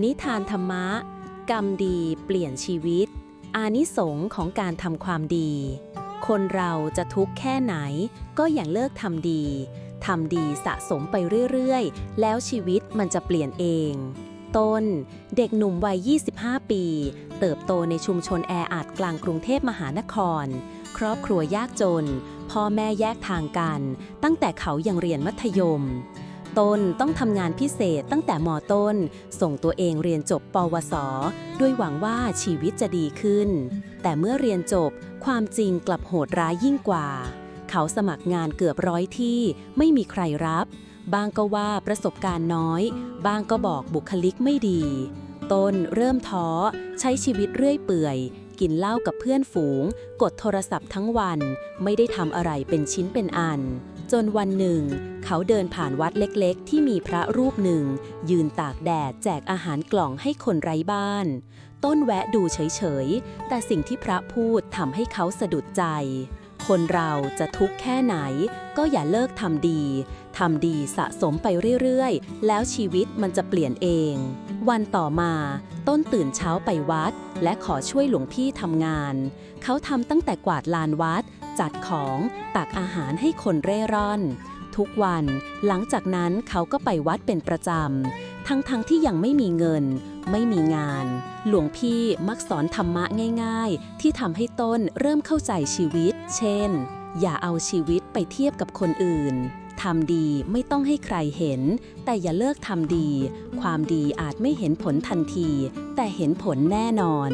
นิทานธรรมะ กรรมดีเปลี่ยนชีวิต อานิสงของการทำความดี คนเราจะทุกข์แค่ไหน ก็อย่าเลิกทำดีทำดีสะสมไปเรื่อยๆ แล้วชีวิตมันจะเปลี่ยนเอง ต้น เด็กหนุ่มวัย 25 ปี เติบโตในชุมชนแออัดกลางกรุงเทพมหานคร ครอบครัวยากจน พ่อแม่แยกทางกัน ตั้งแต่เขายังเรียนมัธยม ต้นต้องทำงานพิเศษตั้งแต่มต้น ส่งตัวเองเรียนจบปวส ด้วยหวังว่าชีวิตจะดีขึ้น แต่เมื่อเรียนจบความจริงกลับโหดร้ายยิ่งกว่า เขาสมัครงานเกือบร้อยที่ไม่มีใครรับ บางก็ว่าประสบการณ์น้อย บางก็บอกบุคลิกไม่ดี ต้นเริ่มท้อ ใช้ชีวิตเรื่อยเปื่อย กินเหล้ากับเพื่อนฝูง กดโทรศัพท์ทั้งวัน ไม่ได้ทำอะไรเป็นชิ้นเป็นอัน จนวันหนึ่ง เขาเดินผ่านวัดเล็กๆ ที่มีพระรูปหนึ่ง ยืนตากแดดแจกอาหารกล่องให้คนไร้บ้าน ต้นแวะดูเฉยๆ แต่สิ่งที่พระพูดทำให้เขาสะดุดใจ คนเราจะทุกข์แค่ไหน ก็อย่าเลิกทำดีทำดีสะสมไปเรื่อยๆ แล้วชีวิตมันจะเปลี่ยนเอง วันต่อมาต้นตื่นเช้าไปวัด และขอช่วยหลวงพี่ทำงาน เขาทำตั้งแต่กวาดลานวัด จัดของตักอาหารให้คนเร่ร่อน ทุกวัน หลังจากนั้นเขาก็ไปวัดเป็นประจำ ทั้งๆทที่ยังไม่มีเงิน ไม่มีงาน หลวงพี่มักสอนธรรมะง่าย ๆ ที่ทำให้ต้นเริ่มเข้าใจชีวิต เช่น อย่าเอาชีวิตไปเทียบกับคนอื่นทำดีไม่ต้องให้ใครเห็น แต่อย่าเลิกทำดี ความดีอาจไม่เห็นผลทันที แต่เห็นผลแน่นอน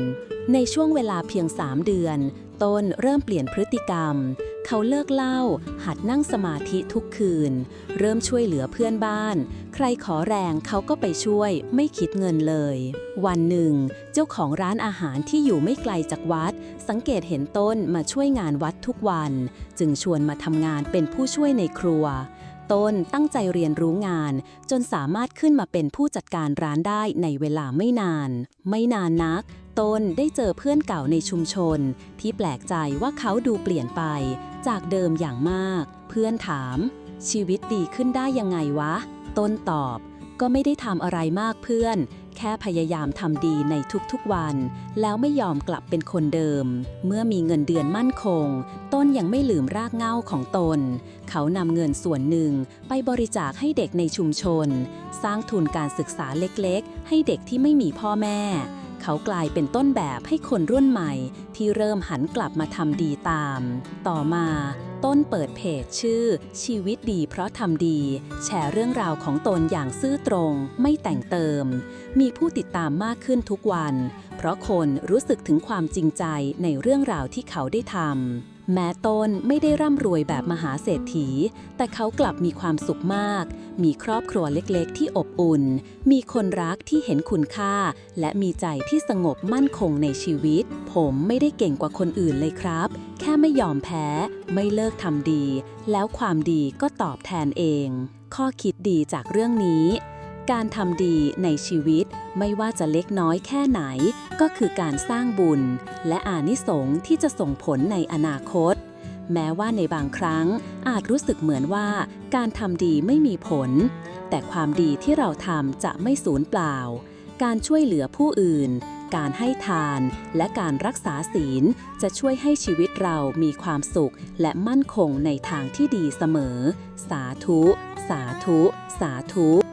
ในช่วงเวลาเพียง 3 เดือน ต้นเริ่มเปลี่ยนพฤติกรรม เขาเลิกเหล้าหัดนั่งสมาธิทุกคืน เริ่มช่วยเหลือเพื่อนบ้าน ใครขอแรงเขาก็ไปช่วยไม่คิดเงินเลย วันหนึ่ง เจ้าของร้านอาหารที่อยู่ไม่ไกลจากวัด สังเกตเห็นต้นมาช่วยงานวัดทุกวัน จึงชวนมาทำงานเป็นผู้ช่วยในครัวต้นตั้งใจเรียนรู้งาน จนสามารถขึ้นมาเป็นผู้จัดการร้านได้ในเวลาไม่นาน ไม่นานนัก ต้นได้เจอเพื่อนเก่าในชุมชน ที่แปลกใจว่าเขาดูเปลี่ยนไป จากเดิมอย่างมาก เพื่อนถาม ชีวิตดีขึ้นได้ยังไงวะ ต้นตอบ ก็ไม่ได้ทำอะไรมากเพื่อน แค่พยายามทำดีในทุกๆวัน แล้วไม่ยอมกลับเป็นคนเดิม เมื่อมีเงินเดือนมั่นคง ต้นยังไม่ลืมรากเหง้าของตน เขานำเงินส่วนหนึ่งไปบริจาคให้เด็กในชุมชน สร้างทุนการศึกษาเล็กๆ ให้เด็กที่ไม่มีพ่อแม่ เขากลายเป็นต้นแบบให้คนรุ่นใหม่ที่เริ่มหันกลับมาทำดีตาม ต่อมาต้นเปิดเพจชื่อ ชีวิตดีเพราะทำดี แชร์เรื่องราวของตนอย่างซื่อตรง ไม่แต่งเติม มีผู้ติดตามมากขึ้นทุกวัน เพราะคนรู้สึกถึงความจริงใจในเรื่องราวที่เขาได้ทำ แม้ต้นไม่ได้ร่ำรวยแบบมหาเศรษฐี แต่เขากลับมีความสุขมาก มีครอบครัวเล็กๆ ที่อบอุ่น มีคนรักที่เห็นคุณค่า และมีใจที่สงบมั่นคงในชีวิต ผมไม่ได้เก่งกว่าคนอื่นเลยครับ แค่ไม่ยอมแพ้ ไม่เลิกทำดี แล้วความดีก็ตอบแทนเอง ข้อคิดดีจากเรื่องนี้ การทำดีในชีวิตไม่ว่าจะเล็กน้อยแค่ไหน ก็คือการสร้างบุญ และอานิสงส์ที่จะส่งผลในอนาคต แม้ว่าในบางครั้งอาจรู้สึกเหมือนว่าการทำดีไม่มีผล แต่ความดีที่เราทำจะไม่สูญเปล่า การช่วยเหลือผู้อื่น การให้ทานและการรักษาศีล จะช่วยให้ชีวิตเรามีความสุข และมั่นคงในทางที่ดีเสมอ สาธุ สาธุ สาธุ